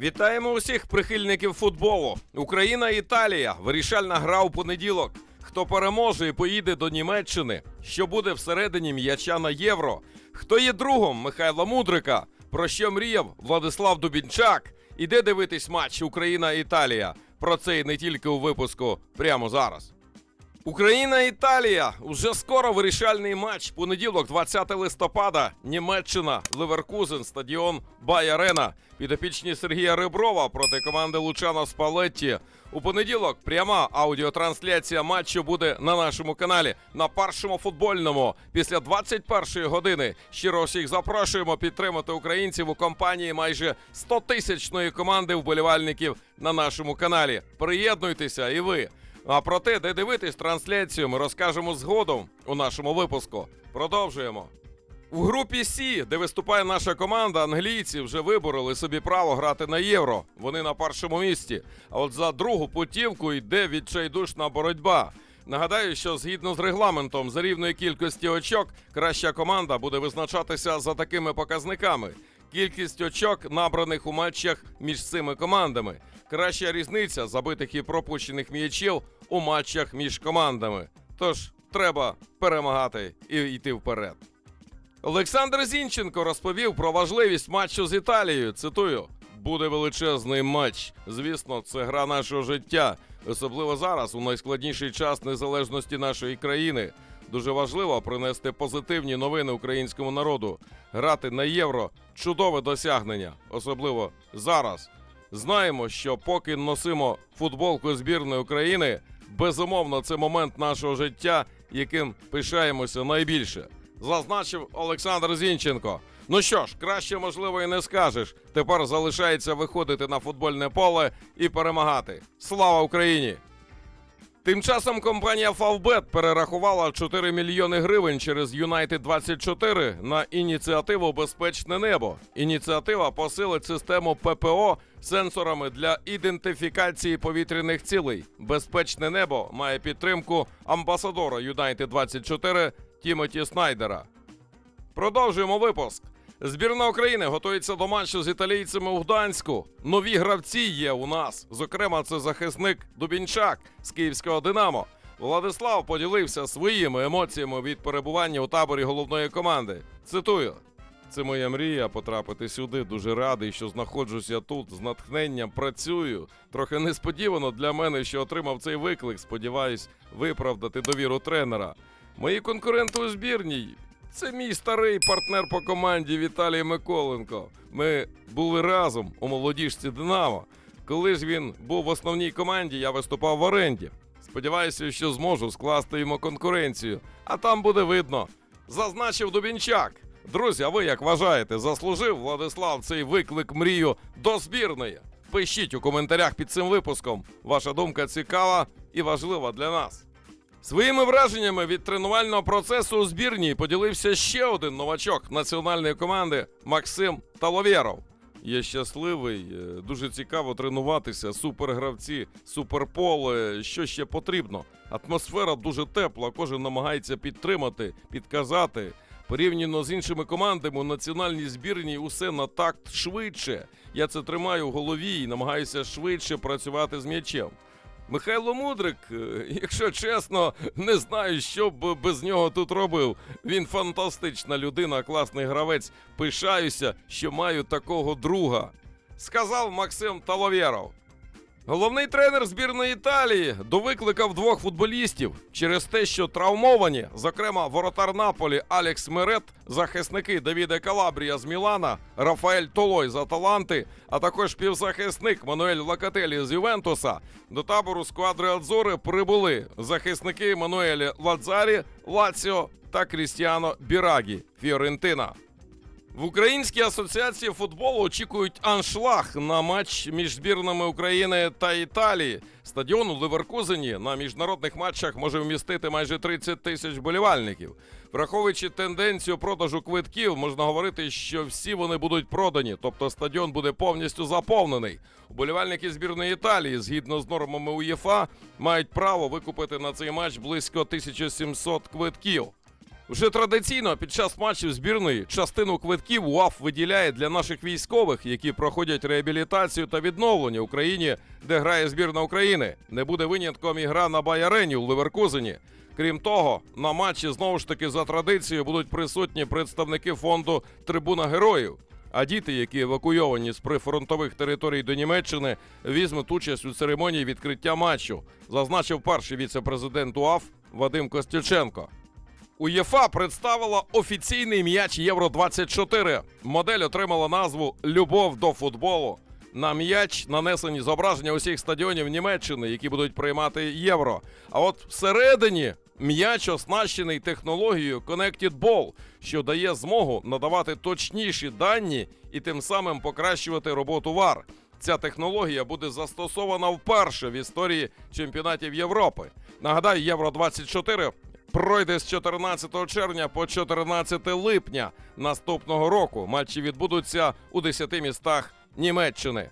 Вітаємо усіх прихильників футболу. Україна Італія. Вирішальна гра у понеділок. Хто переможе і поїде до Німеччини, що буде всередині м'яча на євро. Хто є другом Михайла Мудрика? Про що мріяв Владислав Дубінчак? Іде дивитись матч Україна-Італія. Про це і не тільки у випуску прямо зараз. Україна Італія. Уже скоро вирішальний матч. Понеділок, 20 листопада. Німеччина, Леверкузен, стадіон Бай-Арена. Підопічні Сергія Реброва проти команди Лучано Спалетті. У понеділок пряма аудіотрансляція матчу буде на нашому каналі на першому футбольному після 21-ї години. Щиро всіх запрошуємо підтримати українців у компанії майже 100 тисячної команди вболівальників на нашому каналі. Приєднуйтеся і ви. А про те, де дивитись трансляцію, ми розкажемо згодом у нашому випуску. Продовжуємо. У групі Сі, де виступає наша команда, англійці вже вибороли собі право грати на євро. Вони на першому місці. А от за другу путівку йде відчайдушна боротьба. Нагадаю, що згідно з регламентом за рівної кількості очок, краща команда буде визначатися за такими показниками: кількість очок, набраних у матчах між цими командами, краща різниця забитих і пропущених м'ячів у матчах між командами. Тож треба перемагати і йти вперед. Олександр Зінченко розповів про важливість матчу з Італією. Цитую: буде величезний матч. Звісно, це гра нашого життя, особливо зараз, у найскладніший час незалежності нашої країни. Дуже важливо принести позитивні новини українському народу. Грати на євро чудове досягнення, особливо зараз. Знаємо, що поки носимо футболку збірної України, безумовно, це момент нашого життя, яким пишаємося найбільше. Зазначив Олександр Зінченко. Ну що ж, краще можливо і не скажеш. Тепер залишається виходити на футбольне поле і перемагати. Слава Україні! Тим часом компанія Favbet перерахувала 4 мільйони гривень через United 24 на ініціативу Безпечне небо. Ініціатива посилить систему ППО сенсорами для ідентифікації повітряних цілей. Безпечне небо має підтримку амбасадора United 24 Тімоті Снайдера. Продовжуємо випуск. Збірна України готується до матчу з італійцями у Гданську. Нові гравці є у нас. Зокрема, це захисник Дубінчак з київського Динамо. Владислав поділився своїми емоціями від перебування у таборі головної команди. Цитую: це моя мрія потрапити сюди. Дуже радий, що знаходжуся тут з натхненням. Працюю. Трохи несподівано для мене, що отримав цей виклик. Сподіваюсь, виправдати довіру тренера. Мої конкуренти у збірній це мій старий партнер по команді Віталій Миколенко. Ми були разом у молодіжці Динамо. Коли ж він був в основній команді, я виступав в оренді. Сподіваюся, що зможу скласти йому конкуренцію, а там буде видно. Зазначив Дубінчак. Друзі, а ви як вважаєте, заслужив Владислав цей виклик мрію до збірної? Пишіть у коментарях під цим випуском. Ваша думка цікава і важлива для нас. Своїми враженнями від тренувального процесу у збірній поділився ще один новачок національної команди Максим Таловєров. Я щасливий, е, дуже цікаво тренуватися. Супергравці, суперполе. Що ще потрібно? Атмосфера дуже тепла. Кожен намагається підтримати, підказати. Порівняно з іншими командами у національній збірній усе на такт швидше. Я це тримаю в голові і намагаюся швидше працювати з м'ячем. Михайло Мудрик, е, якщо чесно, не знаю, що б без нього тут робив. Він фантастична людина, класний гравець. Пишаюся, що маю такого друга. Сказав Максим Таловєров. Головний тренер збірної Італії довикликав двох футболістів через те, що травмовані, зокрема воротар Наполі Алекс Мерет, захисники Давіде Калабрія з Мілана, Рафаель Толой з Аталанти, а також півзахисник Мануель Лакателі з Ювентуса. До табору сквадри Адзори прибули захисники Мануелі Ладзарі, Лаціо та Крістіано Бірагі Фіорентина. В Українській асоціації футболу очікують аншлаг на матч між збірними України та Італії. Стадіон у Ливеркузені на міжнародних матчах може вмістити майже 30 тисяч болівальників. Враховуючи тенденцію продажу квитків, можна говорити, що всі вони будуть продані, тобто стадіон буде повністю заповнений. Уболівальники збірної Італії, згідно з нормами УЄФА, мають право викупити на цей матч близько 1700 квитків. Вже традиційно під час матчів збірної частину квитків УАФ виділяє для наших військових, які проходять реабілітацію та відновлення в Україні, де грає збірна України. Не буде винятком і гра на Байарені у Леверкузені. Крім того, на матчі знову ж таки за традицією будуть присутні представники фонду Трибуна Героїв. А діти, які евакуйовані з прифронтових територій до Німеччини, візьмуть участь у церемонії відкриття матчу, зазначив перший віце-президент УАФ Вадим Костюченко. УЄФА представила офіційний м'яч Євро 24. Модель отримала назву Любов до футболу. На м'яч нанесені зображення усіх стадіонів Німеччини, які будуть приймати євро. А от всередині м'яч оснащений технологією Connected Ball, що дає змогу надавати точніші дані і тим самим покращувати роботу ВАР. Ця технологія буде застосована вперше в історії чемпіонатів Європи. Нагадаю, Євро 24 пройде з 14 червня по 14 липня наступного року. Матчі відбудуться у 10 містах Німеччини.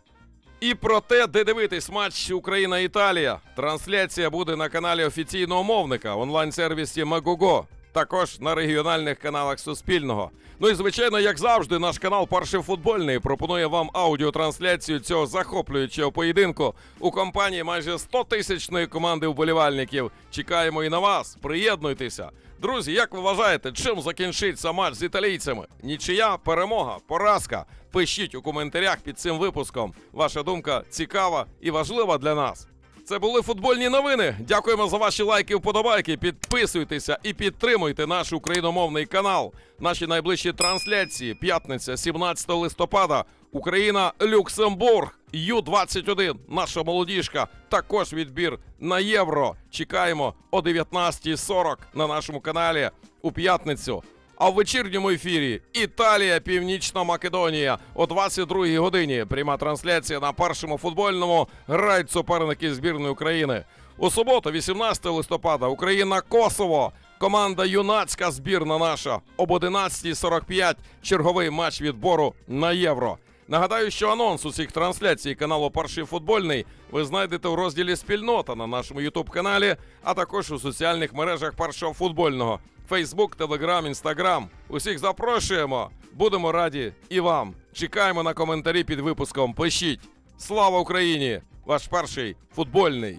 І про те, де дивитись матч Україна-Італія. Трансляція буде на каналі офіційного мовника онлайн-сервісі Мегого. Також на регіональних каналах Суспільного. Ну і звичайно, як завжди, наш канал Перший футбольний пропонує вам аудіотрансляцію цього захоплюючого поєдинку у компанії майже 100-тисячної команди вболівальників. Чекаємо і на вас. Приєднуйтеся. Друзі, як ви вважаєте, чим закінчиться матч з італійцями? Нічия, перемога, поразка? Пишіть у коментарях під цим випуском. Ваша думка цікава і важлива для нас. Це були футбольні новини. Дякуємо за ваші лайки, вподобайки. Підписуйтеся і підтримуйте наш україномовний канал. Наші найближчі трансляції. П'ятниця, 17 листопада. Україна, Люксембург, Ю-21, наша молодіжка. Також відбір на євро. Чекаємо о 19.40 на нашому каналі у п'ятницю. А в вечірньому ефірі Італія, Північна Македонія о 22-й годині. Пряма трансляція на першому футбольному грають суперники збірної України. У суботу, 18 листопада, Україна Косово. Команда юнацька збірна наша об 11.45 черговий матч відбору на євро. Нагадаю, що анонс усіх трансляцій каналу Перший футбольний ви знайдете у розділі Спільнота на нашому Ютуб каналі, а також у соціальних мережах першого футбольного. Фейсбук, Телеграм, Інстаграм. Усіх запрошуємо. Будемо раді і вам. Чекаємо на коментарі під випуском. Пишіть. Слава Україні! Ваш перший футбольний.